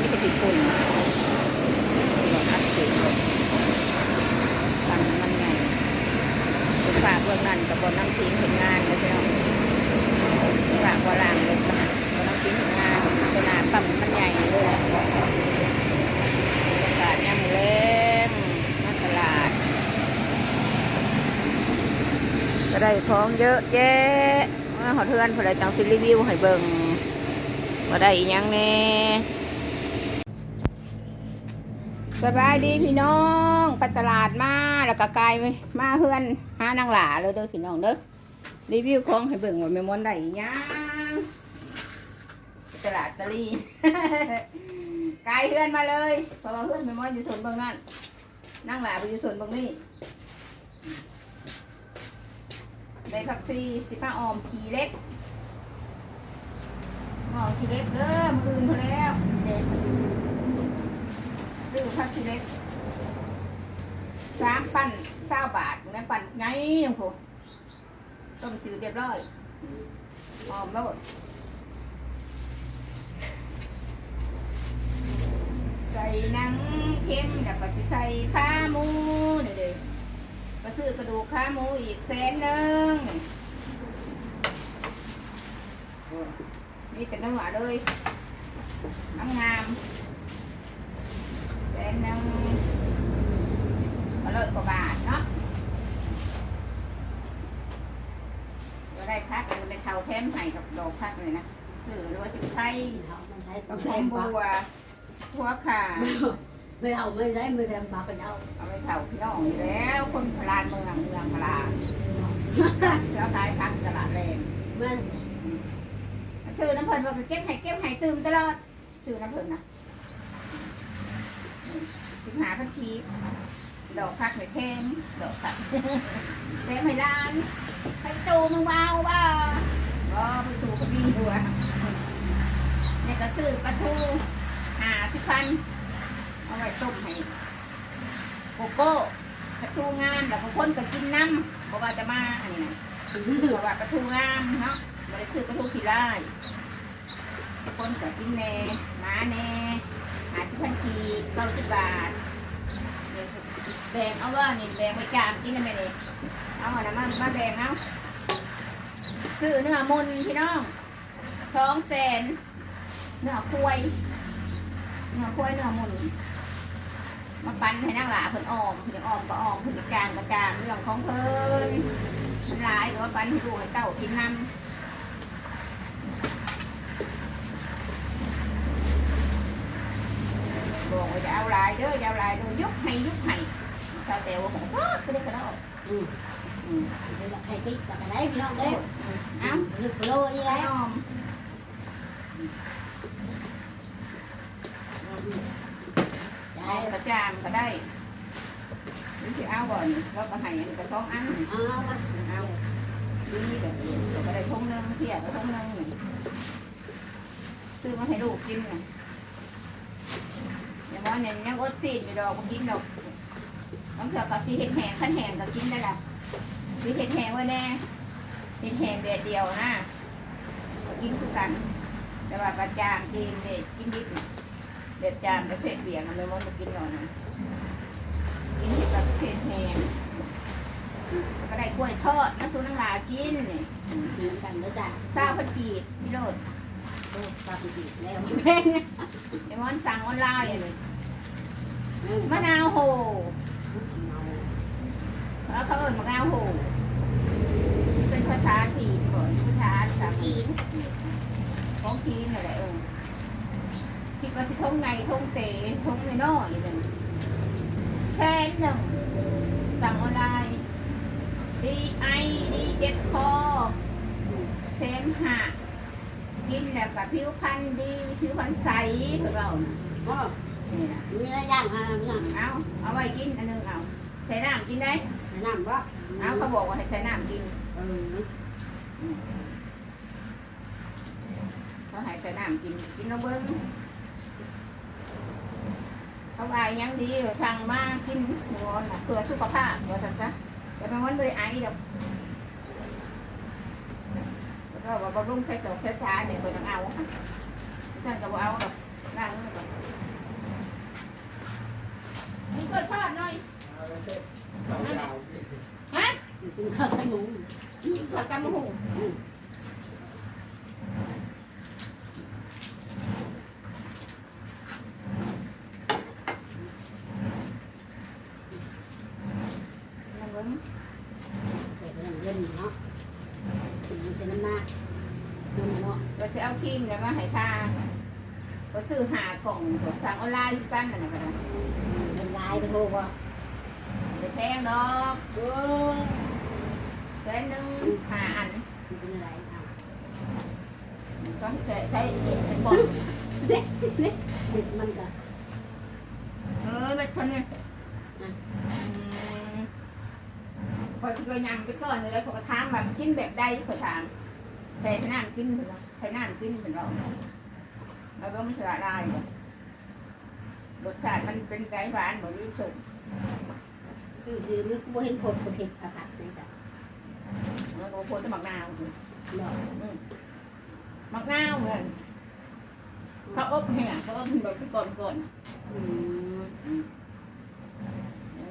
มีแต่ผิดคนบอกอัดเสียงบอกฟังมันไงเป็นฝากเบื้องนั้นกับบนน้ำทิ้งผลงานเลยเจ้าฝากว่าล่างเลยค่ะบนน้ำทิ้งผลงานขนาดปั๊มมันใหญ่เลยบรรยากาศย่ำแรงมาตลาดก็ได้ของเยอะแยะมาขอเทือนพอได้จังสิรีวิวให้เบิ่งว่าได้อีหยังแน่ สบายดีพี่น้องไปตลาดมาแล้วก็กลายมาเฮือนหานางหลาเลยเด้อพี่น้องเด้อรีวิวของให้เบิ่งว่าแม่มอนได้อีหยังตลาดตะลีกลเฮือนมาเลยเพราะว่าเฮือนแม่มอนอยู่สวนเบิ่งนั่นนางหลาไปอยู่สวนเบิ่งนี่ในผักซีสิป้าออมขีเล็กออมขีเล็กเด้อมืออื่นพอแล้วเด็ด ซื้อผักขีเล็กสามปั่นเศร้าบาทนะปั่นไงยังผมต้มจืดเรียบร้อยหอมแล้วใส่นังเค็มแล้วก็ใส่ขาหมูนี่เด้ก็ซื้อกระดูกขาหมูอีกแสนหนึ่งนี่จะเนื้อเลยน้ำงาม นหนึ่งก็เลยกว่าบาทเนาะก็ได้พักเลยเป็นเท่าแถมให้กับดอกพักเลยนะซื้อหรือว่าสิไข่มันใช้ต้ต้อองงแถใช้มบับัวหัวข่าไม่เอาไม่ใช้ไม่แทงปากกันเอาเอาไปเท่าพี่น้องอยู่แล้ว คนพลานเมืองเมืองพลานแล้วขายพักตลาดแรงแม่นซื้อน้ำเพลินว่าก็เก็บให้เก็บให้ตื่มตลอดซื้อน้ำเพลินนะสิบ หาพันทีดอกพักให้แทงดอกพักแทงให้ร้านให้ตูมึงเบาบ้าก็ไปตูก็ดีด้วยเนี่ยก็ซื้อปลาทูหาสิพันเอาไว้ต้มให้โกโก้ปลาทูงามแล้วบางคนก็กินน้ำบอกว่าจะมาอันนี้นะบอกว่าปลาทูงามเนาะไม่ได้ซื้อปลาทูขี้ไล่บางคนก็กินแน่หมาแน่หาสิพันกีเก้าสิบบาท แบ่งเอาว่านี่แบ่งไปจามกินได้ไหมเนี่ยเอาอันนั้นมามาแบ่งเอาซื้อเนื้อมุนพี่น้องสองแสนเนื้อควายเนื้อควายเนื้อมุนมาปั้นให้นางหลาเพิ่นออมเพิ่นออมก็ออมเพิ่นจะกลางก็กลางเรื่องของเพิ่นมันหลายแต่ว่าปั้นให้ลูกให้เต้ากินน้ำบอกว่าจะเอาลายเด้อจะเอาลายเด้อยกให้ยุกให้ ชาวแต่ว่าของก็ก็ได้กระโดดอืมอืมเดี๋ยวใครติ๊กกับอะไรพี่น้องเด้เอ้าลึกโลนี่ไอ้แหละอมใช่เอากระจามก็ได้หรือเอาบ่อนแล้วก็ให้อันนี้ก็สองอันเอาเอาดีแบบนี้เราก็ได้ทงนึงเพียก็ทงนึงซื้อมาให้ลูกกินน่ะอย่าว่าเนี่ยยังอดซีดอยู่ดอกก็กินดอก ต้องเถอะกับซีเห็ดแห้งขั้นแห้งก็กินได้ละซีเห็ดแห้งไว้แน่เห็ดแห้งแดดเดียวนะก็กินคือกัน แต่ว่าประจามกินเด็ดกินดิบน่ะแบบจามแบบเผ็ดเบี่ยงมันไม่มันกินหรอกนะกินเห็ดกับเผ็ดแห้งก็ได้กล้วยทอดมาสู่น้ำลากินนี่กินกันแล้วจ้ะซาวพันกีดพี่โรดโอ้ปลาปีกแล้วแม่งไอ้มอนสั่งออนไลน์เลยมะนาวโห แล้วเขาเอิ้นมะนาวโหเป็นภาษาจีนก่อนภาษาสามจีนของจีนอะไรเออคิดว่าสิทงในทงเตะทงในน้อยๆเลยแค่หนึ่งสั่งออนไลน์ดีไอดีเจ็บคอเซมหะกินแล้วกับผิวพรรณดีผิวพรรณใสเพื่อเราก็นี่นะมีอะไรย่างฮะย่างเอาเอาไว้กินอันหนึงเอาใส่น้ำกินได้ น้ำบ่เอาเขาบอกว่าให้ใส่น้ำกินเออเขาให้ใส่น้ำกินกินน้ำเบิ้งเขาว่าอยังดีสั่งมากินหัวน่ะเพื่อสุขภาพว่าสันซะแต่บางวันไม่ได้ไอดอกแล้วก็ว่าบำรุงใส่ตกใส่ตาเนี่ยเพื่อต้องเอาสั่นก็บ่เอาดอกล้างมือก่อนมึงเปิดพลาดหน่อยฮะกินข้าหน่อย มาให้ทาก็ซื้อหากล่องตัวสั่งออนไลน์คือกันนั่นแหละกันนะเป็นลายไปโทรว่าเดี๋ยวแพงดอกเออแสนหนึ่งหาอันมันเป็นอะไรอะก็ใส่ใส่เป็นบอลเด็กเด็กเด็กมันก็เออเป็นคนนี่ยพอจะไปยังไปก่อนเลยพอกระทามแบบกินแบบใดขอถามใส่น้ำกินเหมือนว่าใส่น้ำกินเหมือนเราแล้วก็ไม่สละลายเลยรสชาติมันเป็นไก่หวานเหมือนลูกสม คือคือมันก็บ่เห็นผลกับเห็ดอาผัดนี่จ้ะแล้วก็โคตรหมักนาวเนาะหมักนาวเงินเขาอบแห้งเขาอบแบบก่อนก่อนอืม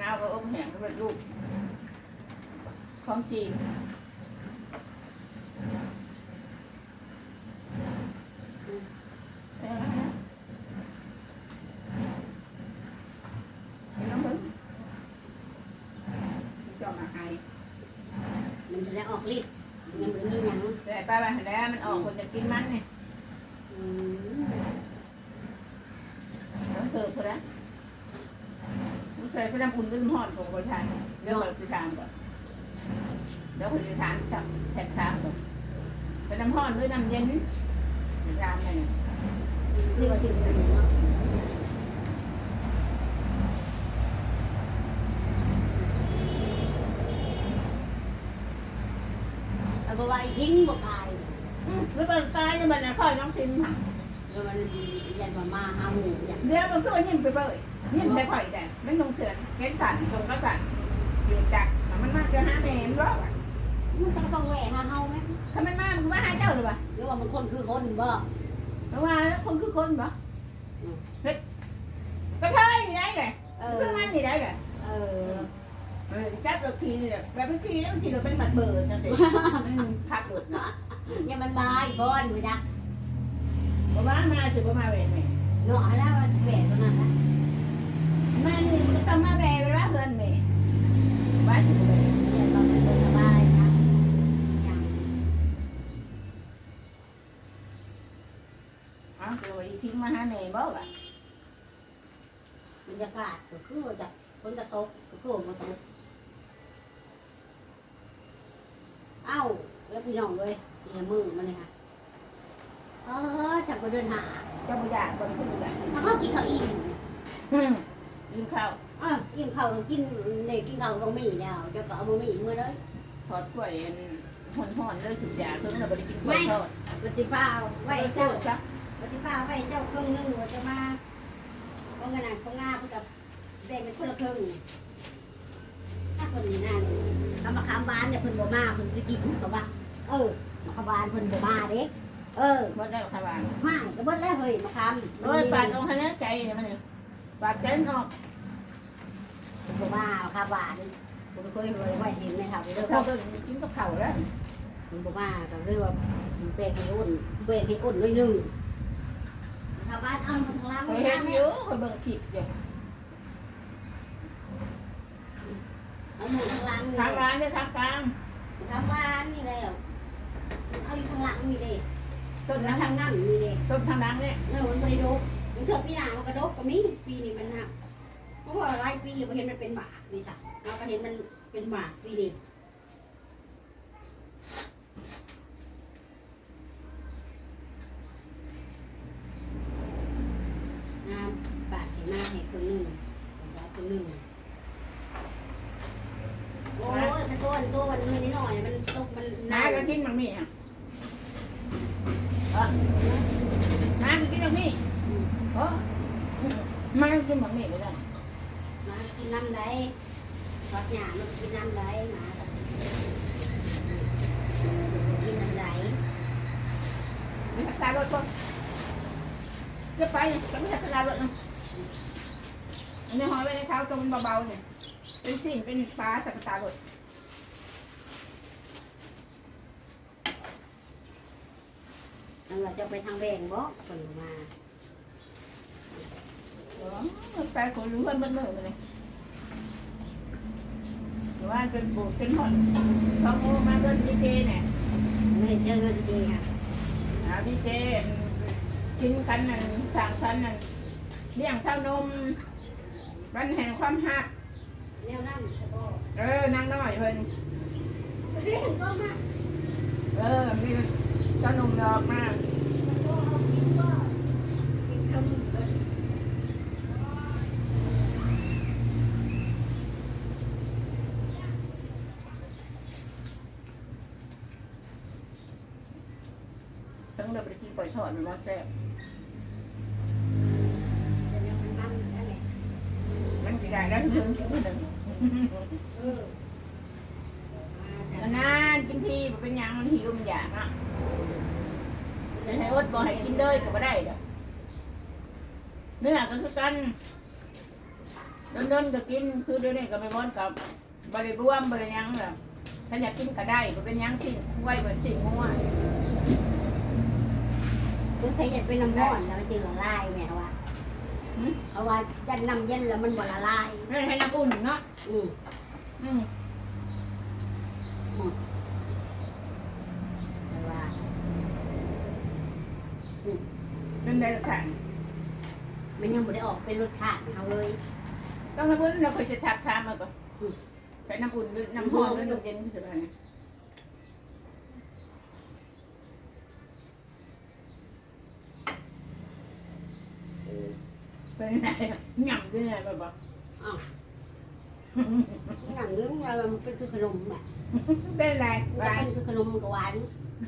นาวก็อบแห้งก็เป็นลูกของจีนน้ำผึ้งจอมาให้ มันจะได้ออกฤทธิ์ยังบ่มีหยัง แต่ป้าบ้านแล้วมันออ กคนจะกินมันเนี่ยอืมต้องเสิร์ฟเขาแล้วต้องเสิร์ฟก็น้ำอุ่นก็น้ำห่อนของคนทานเดี๋ยวเราจะทานก่อนเดี๋ยวคนจะทานสักแช่ทานก่อนเป็นน้ำห่อนด้วยน้ำเย็นทานเนี่ยนี่ว่าถึงอันนี้เนาะเอาไปไว้ทิ้งบ่กาย หรือเป็นตายเนี่ยมันค่อยน้องซิมค่ะแล้วมันยันมามาหาหมูอย่างเดี๋ยวมันสู้ยิ้มไปเบยยิ้มได้ค่อยแต่ไม่ลงเสือเก็บสั่นตรงก็สั่นอยู่จักมันมาจะหาแม่มันร้องมันก็ต้องแหวะหาเฮาไหมถ้ามันมามันมาหาเจ้าหรือเปล่าหรือว่ามันคนคือคนบ่เพราะว่าคนคือคนปะเฮ้ยก็ใช่นี่ได้เลยเอคืออมันนี่ได้เลยเออเออจับเราทีนี่แหละแบบเป็นทีแล้วบางทีเราเป็นบัตรเบอร์จังสิขับรถนะ อย่ามันมาอีกบอนไปจักประมาณมาสิประมาณเวรไหมเนาะแล้วมันจะแหวะตรงนั้นนะมานี่มันก็ต้องมาแวรเวลาเฮือนไหมบ้านสิบเลยเดี๋ยวเราไปสบายนะอย่างอ๋อตัวอีทิ้งมาหาแม่บ่ล่ะบรรยากาศก็คือจะฝนจะตกก็คือมาตกเอ้า แล้วพี่น้องเลยตีมือมาเลยค่ะเออฉันก็เดินหาเจ้าบุญญาคนคือกันถ้าเขากินข้าวอิ่มกินข้าวเออกินข้าวกินเนี่ยกินข้าวบะหมี่แล้วจะก็เอาบะหมี่มือเลยทอดกล้วยห่อนห่อนๆเลยถึงยาเพิ่งเราไปกินกล้วยทอดปฏิภาไว้ไว้เจ้าเจ้าจ้ะปฏิภาไว้เจ้าครึ่งนึงหนูจะมาเพราะงั้นเขาง่าเพื่อกับแบ่งเป็นคนละครึ่งถ้าคนนี้นั่นคำมาคำบานเนี่ยเพิ่นบ่มาเพิ่นไปกินเขาว่า เออมาคำบานเพิ่นบ่มาเด้เออบ่ได้ขาวานมาก็เบิดแล้วเฮ้ยมาคำโอ้ยปาดตรงคะแนนใจเนี่ยมันเนี่ยปาดใจนอกบ่มาคำบานผมเคยไว้เห็นไหมครับเด้อเราก็กินกับข้าวแล้วมันบ่มาก็เรียกว่าแบ่งให้อุ่นแบ่งให้อุ่นหน่อยหนึงคำบานเอามาทางล่างเคยเห็นอยู่เคยเบิ่งคลิปอยู่เอาหมูทางล่างนี่ทางร้านเนี่ยทางกลางทางบ้านนี่แล้วเอาอยู่ทางหลังนี่เลยต้นแล้วนั้นทางนั่งนี่เลยต้นทางนั้นเนี่ยเออมันไม่ได้ดกมันเถอะปีหน้ามันก็ดกก็มีปีนี้มันหักเพราะว่าหลายปีเราเห็นมันเป็นหมากนี่จ้ะเราก็เห็นมันเป็นหมากปีนี้งามปาดเห็นหน้าเห็นคนหนึ่งยายคนหนึ่งโอ้ยมันตัวมันตัวมันน้อยนิดหน่อยมันตกมันน้าก็กินมันมีอะน้าก็กินมันมีเออ มากินมันมีไม่ได้มากินน้ำไหลทอดหยามันกินน้ำไหลมาแบบกินน้ำไหลมีทักษะรถก็มจะไปจะไม่ใช่กระดาษรถนะอันนี้หอยไว้ในเท้าตรงเบาๆเนี่ยเป็นสิ่งเป็นฟ้าสักตารถแล้วเราจะไปทางแบงบ่เพิ่นมาเดี๋ยวไปคนรู้เพื่อนบ้านเมืองเลยหรือว่าเป็นโบสถ์เป็นหอนเขาโมมาเดินดีเจเนี่ยไม่เห็นเจอกันดีค่ะเอาดีเจกินกันนั่นสั่งกันนั่นเลี้ยงเช้านมวันแห่งความหักแนวนั้นจะบ่เออนางน้อยเพิ่นเรื่องก็มาเออมีเจ้านมดอกมามันก็เอากินก็กินชมเพิ่น ทั้งเราไปกินปล่อยทอดมันว่าแซ่บมันมันนั่นแหละมันกี่ได้แล้วถึงถึงถึงเออมานานกินทีบ่เป็นยังมันหิวมันอยากอะจะให้อดบ่ให้กินเลยก็บ่ได้เด้อเนื้อก็คือกันโดนๆก็กินคือเดี๋ยวนี้ก็ไม่ร้อนกับบริบวมบริยังแบบถ้าอยากกินก็ได้บ่เป็นยังสิ่งคุ้ยเหมือนสิ่งงัว ตัวใส่จะเป็นน้ำร้อนแล้วจึงละลายแม่ว่าหึ เพราะว่าจะน้ำเย็นแล้วมันบ่ละลาย ไม่ให้น้ำอุ่นเนาะอืมอืมแต่ว่าเป็นได้รสชาติมันยังไม่ได้ออกเป็นรสชาติเขาเลย ต้องน้ำอุ่นเราเคยจะทับชามมาก่อนอืม ใส่น้ำอุ่นหรือน้ำร้อนหรือน้ำเย็นคืออะไร เป็นไงหย่ำด้วยไงแบบบอกอ้าวหนังเรื่องอะไรมันเป็นคือขนมอะเป็นไรมันหจะวานเป็นคือขนมมันก็หวาน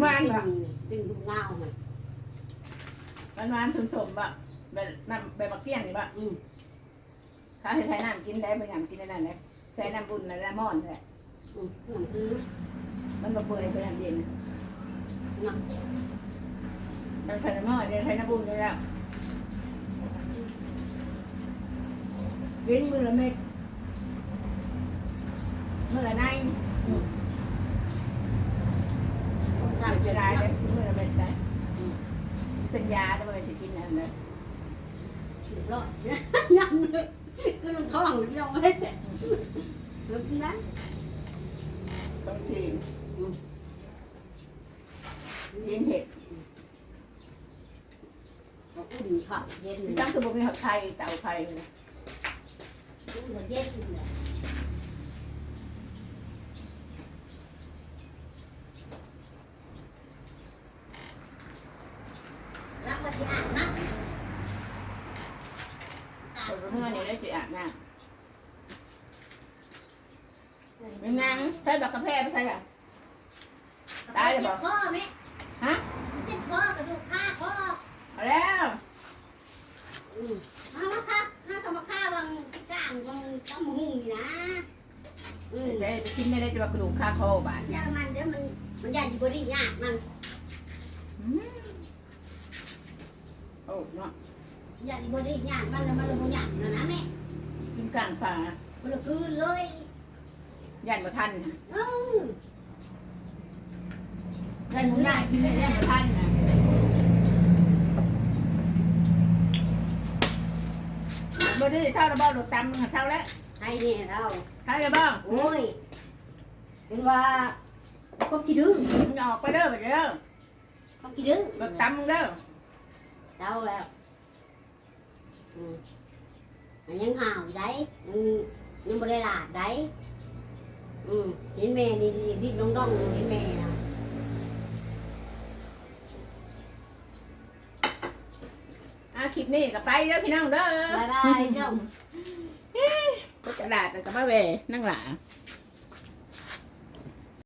หวานแบบกินทุกเงามันหวานหวานสมๆแบบแบบน้ำแบบมะเกี้ยงนี่แบบอืมถ้าให้ใช้น้ำกินได้ไปน้ำกินได้นั่นเลยใช้น้ำบุญและมอนแหละอืมหนังคือมันบะเปื่อยใช้น้ำเย็นเนาะมันใส่น้ำมอนเนี่ยใช้น้ำบุญได้แล้ว วินมือละเม็ดมือละนายทานจะจะได้ได้เลยมือละเม็ดได้เป็นยาแต่ว่าจะกินอันนั้นเรียบร้อยยังเลยคือมันท้องยังเลยเพิ่มนั้นต้องกินกินเห็ดอุ่นค่ะเย็นจังคือบ่มีหักไข่เต่าไข่เลยอุ่นเย็นเลย รักว่าสิอ่านนะคนเมื่อนี่ได้สิอาบน้ำมีนนางใช้บักกาแฟไปใส่ละตายเลยเหรอจ็บคอไหมฮะเจ็บคอกระดูกข้าคอเอาแล้วอืมเอาละครับห้ากับมาฆ่าบางางบางต้มหุ่งนี่นะอืมจะกินไม่ได้จะว่ากระดูกคาคอบาดยามันเดี๋ยวมันมันยาดีบอดี้ยากมันอืมโอ้เนาะยาดีบอดี้ยากมันแล้วมันเลยบ่ยากนะนะแม่กินกลางป่ามันเลยคืนเลยยันมาทันนะเออย่ายกินได้ยันมาทันนะ บ่ได้เช่าระเบ้ารถตำมึงเช่าแล้วให้เนี่ยเราใช่ระบ้าโอ้ยเป็นว่าความขี้ดื้อมึงออกไปเด้อไปเด้อความขี้ดื้อรถตำมึงเด้อเจ้าแล้วอืมมันยังห่าวอยู่ได้ยังยังบ่ได้หลาดได้อืมเห็นแม่นี่ดิ้นดองๆเห็นแม่นะ อะคลิปนี้ก็ไปเด้อพี่น้องเด้อบายบายพี่น้อง ก็กระดาษแต่ก็มาเวนั่งหลาบ